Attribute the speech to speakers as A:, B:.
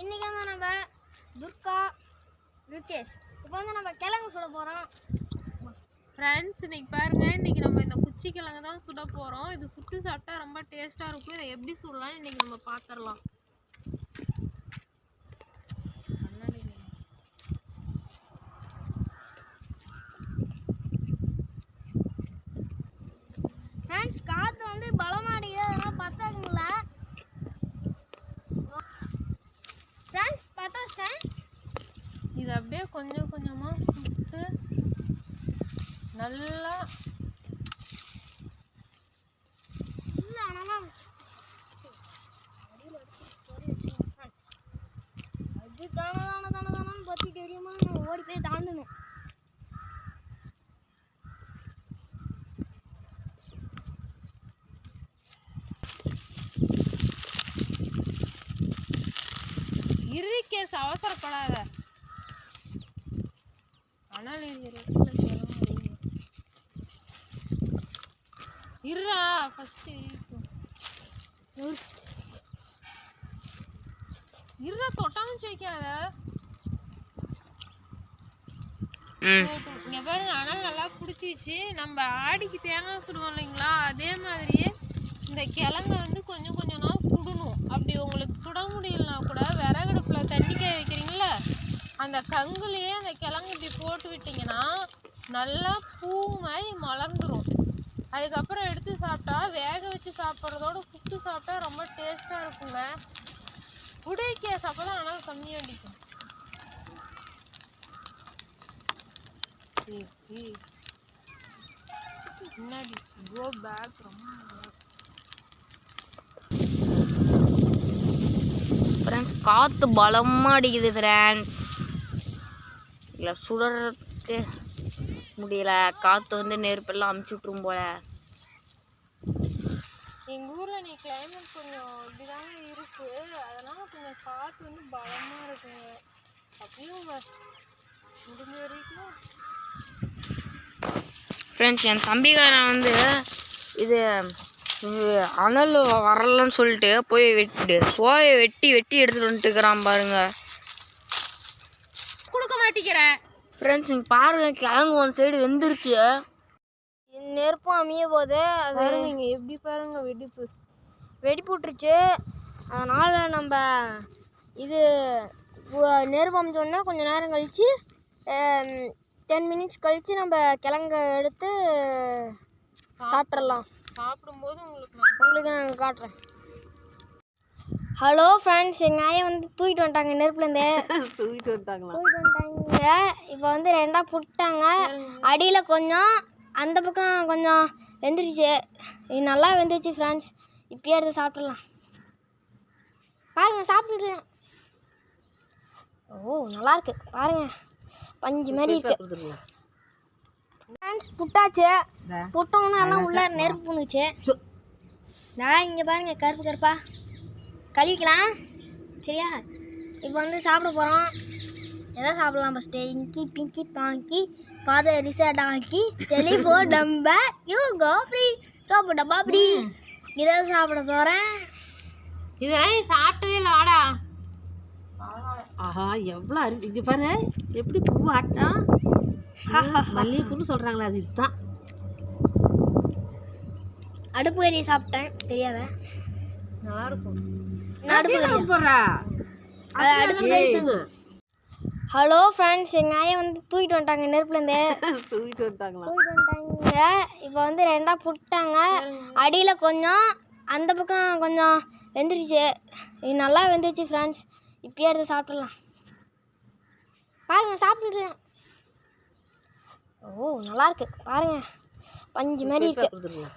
A: இன்றைக்கி வந்து நம்ம துர்கா ருகேஷ். இப்போ வந்து நம்ம கிழங்கு சுட போகிறோம்
B: ஃப்ரெண்ட்ஸ் இன்னைக்கு பாருங்க இன்னைக்கு நம்ம இந்த குச்சி கிழங்கு தான் சுட போகிறோம் இது சுட்டு சாப்பிட்டா ரொம்ப டேஸ்ட்டாக இருக்கும். இதை எப்படி சுடலாம்னு இன்றைக்கி நம்ம பார்த்துடலாம்
A: ஃப்ரெண்ட்ஸ் காற்று வந்து பலமாக அடிக்குது அதெல்லாம் பத்தாதுங்கள ஃப்ரெண்ட்ஸ் பற்ற வச்சிட்டேன்
B: இது அப்படியே கொஞ்சம் கொஞ்சமாக சுட்டு நல்லா
A: இல்லை தானே தானே தானே பற்றி தெரியுமா? நான் ஓடி போய் தாண்டணும்
B: இருக்கேஸ் அவசரப்படாத. ஆனால் ஃபஸ்ட்டு இருக்கும் இருடா தொட்டாலும் வைக்காத இங்க பாருங்க அனல் நல்லா பிடிச்சிச்சு நம்ம ஆடிக்கு தேங்காய் சுடுவோம் இல்லைங்களா? அதே மாதிரியே இந்த கிழங்க வந்து கொஞ்சம் கொஞ்சமா சுடணும் அந்த கங்குலையே அந்த கிழங்கு இப்படி போட்டு விட்டிங்கன்னா நல்லா பூ மாதிரி மலர்ந்துடும் அதுக்கப்புறம் எடுத்து சாப்பிட்டா வேக வச்சு சாப்பிட்றதோட குத்து சாப்பிட்டா ரொம்ப டேஸ்ட்டாக இருக்குங்க. உடைக்கிய சாப்பிட ஆனால் கம்மியாக அடிக்கும். ஏய், ஏய். முன்னாடி கோ பேக் ரொம்ப
C: ஃப்ரெண்ட்ஸ் காற்று பலமாக அடிக்குது ஃப்ரெண்ட்ஸ் இல்லை சுடுறதுக்கு முடியல. காற்று வந்து நெருப்பெல்லாம் அமுச்சு விட்ரும் போல.
B: எங்க ஊர்ல நீ கிளைமேட் கொஞ்சம் இப்படிதாங்க இருக்கு. அதனால கொஞ்சம் காற்று வந்து பலமா இருக்குங்க அப்படியும் முடிஞ்ச வரைக்கும்
C: ஃப்ரெண்ட்ஸ் என் தம்பிக்காரன் வந்து இது அனல் வரலன்னு சொல்லிட்டு போய் வெட்டி சோயை வெட்டி வெட்டி எடுத்துட்டு வந்துட்டுக்கிறான் பாருங்க.
B: கொடுக்க மாட்டேங்கிற
C: ஃப்ரெண்ட்ஸ் நீங்கள் பாருங்க கிழங்கு ஒன் சைடு வெந்துருச்சு.
A: நெருப்பும் அமைய போது அது
B: பாருங்க எப்படி பாருங்க வெடிப்பு.
A: வெடிப்பு விட்டுருச்சு அதனால் நம்ம இது நெருப்பு அமைச்சோடனே கொஞ்சம் நேரம் கழித்து டென் மினிட்ஸ் கழித்து நம்ம கிழங்க எடுத்து சாப்பிட்றலாம்
B: சாப்பிடும்போது உங்களுக்கு நான்
A: உங்களுக்கு நாங்கள் காட்டுறேன். ஹலோ ஃப்ரெண்ட்ஸ் எங்கள் ஆயை வந்து தூக்கிட்டு வந்துட்டாங்க நெருப்புலேருந்து
C: தூக்கிட்டு வந்துட்டாங்களா?
A: தூக்கிட்டு வந்துட்டாங்க. இப்போ வந்து ரெண்டாக புட்டாங்க. அடியில் கொஞ்சம் அந்த பக்கம் கொஞ்சம் வெந்துருச்சு. இது நல்லா வெந்துருச்சு ஃப்ரெண்ட்ஸ் இப்பயே எடுத்து சாப்பிட்றலாம் பாருங்க சாப்பிட்டு ஓ நல்லா இருக்கு. பாருங்க. பஞ்சு மாதிரி இருக்கு. ஃப்ரெண்ட்ஸ் புட்டாச்சு. புட்டோன்னு எல்லாம் உள்ள நெருப்பு புணுச்சு நான் இங்கே பாருங்க கருப்பு கருப்பா. கழுவிக்கலாம். சரியா? இப்போ வந்து சாப்பிட போகிறோம் எதை சாப்பிடலாம் ஃபஸ்ட்டு இங்கி பிங்கி பாங்கி பாத ரிசர்ட் ஆக்கி தெளிவோ டம்ப யூ கோ ஃப்ரீ சோப்பு டப்பா ஃப்ரீ இதை சாப்பிட போகிறேன்
B: நீ சாப்பிட்டதே இல்லை வாடா.
D: ஆஹா எவ்வளோ அரு இங்கே பாரு எப்படி பூ ஆட்டம் மல்லிகைப்பூன்னு சொல்கிறாங்களே அது இதுதான்.
A: அடுப்பு கறியை சாப்பிட்டேன். தெரியாத?
B: நல்லா
A: ஹலோ ஃப்ரெண்ட்ஸ் எங்கள் ஆயை வந்து தூக்கிட்டு வந்துட்டாங்க நெருப்புலேருந்து.
D: தூக்கிட்டு வந்துட்டாங்களா?
A: தூக்கிட்டு வந்துட்டாங்க. இப்போ வந்து ரெண்டாக புட்டாங்க. அடியில் கொஞ்சம் அந்த பக்கம் கொஞ்சம் வெந்துருச்சு. இது நல்லா வெந்துருச்சு ஃப்ரெண்ட்ஸ் இப்பயே எடுத்து சாப்பிட்றலாம் பாருங்க சாப்பிட்டுட்டேன் ஓ நல்லா இருக்கு. பாருங்க. பஞ்சு மாதிரி இருக்கு.
D: கொடுத்துருங்க